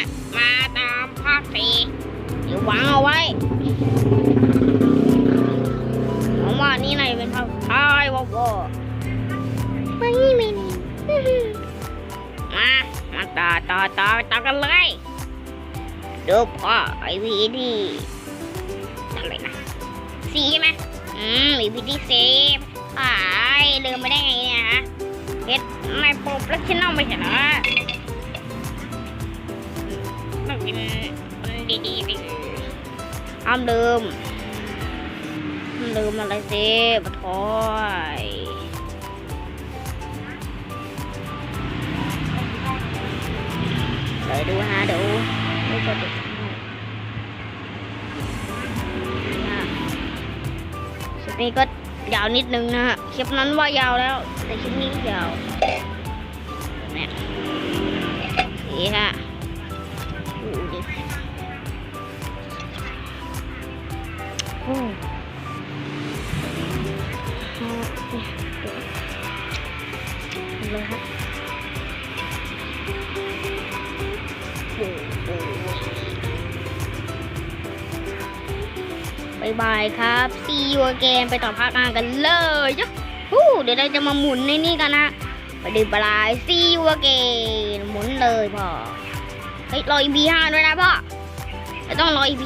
ะมาตามภาคสี่เดี๋ยววางเอาไว้ผมว่านี่น่าจะเป็นภาคสุดท้ายว่าว่าไม่ไม่นี่มา มาต่อต่อต่อต่อกันเลยดูพ่อไอวีดีอะไรนะสีใช่ไหมอืมไอวีดีเซฟหายลืมไปได้ไงเนี่ยฮะเฮ็ดไม่โปรเฟชชั่นอลไม่ใช่เหรอ ต้องกินคนดีๆดิห้ามลืมห้ามลืมอะไรสิปะทอยเดี๋ยวดูฮะเดี๋ยวไม่กดติดให้คลิปนี้ก็ยาวนิดนึงนะฮะ คลิปนั้นว่ายาวแล้ว แต่คลิปนี้ยาวเนี่ย เลยฮะโอ้โหบายบายครับ see you again ไปต่อภาคหน้ากันเลยจ้ะฮู้เดี๋ยวเราจะมาหมุนในนี่กันนะไปดูปลาย see you again หมุนเลยพ่อ เฮ้ยรอ EP ห้าด้วยนะพ่อ จะต้องรอ EP